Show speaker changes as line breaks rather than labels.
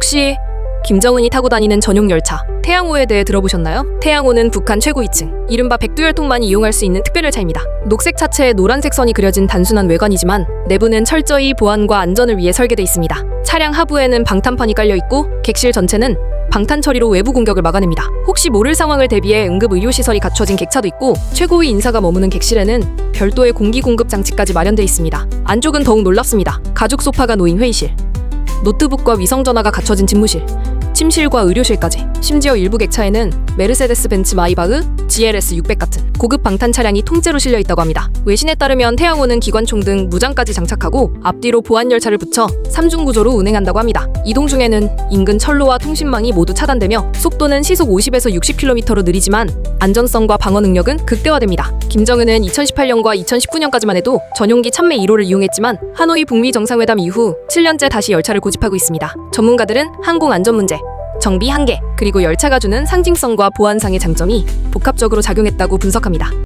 혹시 김정은이 타고 다니는 전용 열차 태양호에 대해 들어보셨나요? 태양호는 북한 최고 2층 이른바 백두열통만이 이용할 수 있는 특별 열차입니다. 녹색 차체에 노란색 선이 그려진 단순한 외관이지만 내부는 철저히 보안과 안전을 위해 설계돼 있습니다. 차량 하부에는 방탄판이 깔려 있고 객실 전체는 방탄 처리로 외부 공격을 막아냅니다. 혹시 모를 상황을 대비해 응급 의료 시설이 갖춰진 객차도 있고 최고위 인사가 머무는 객실에는 별도의 공기 공급 장치까지 마련돼 있습니다. 안쪽은 더욱 놀랍습니다. 가죽 소파가 놓인 회의실, 노트북과 위성 전화가 갖춰진 집무실, 침실과 의료실까지. 심지어 일부 객차에는 메르세데스 벤츠 마이바흐, GLS 600 같은 고급 방탄 차량이 통째로 실려 있다고 합니다. 외신에 따르면 태양호는 기관총 등 무장까지 장착하고 앞뒤로 보안 열차를 붙여 3중 구조로 운행한다고 합니다. 이동 중에는 인근 철로와 통신망이 모두 차단되며 속도는 시속 50에서 60km로 느리지만 안전성과 방어 능력은 극대화됩니다. 김정은은 2018년과 2019년까지만 해도 전용기 참매 1호를 이용했지만 하노이 북미 정상회담 이후 7년째 다시 열차를 고집하고 있습니다. 전문가들은 항공 안전 문제, 정비 한계, 그리고 열차가 주는 상징성과 보안상의 장점이 복합적으로 작용했다고 분석합니다.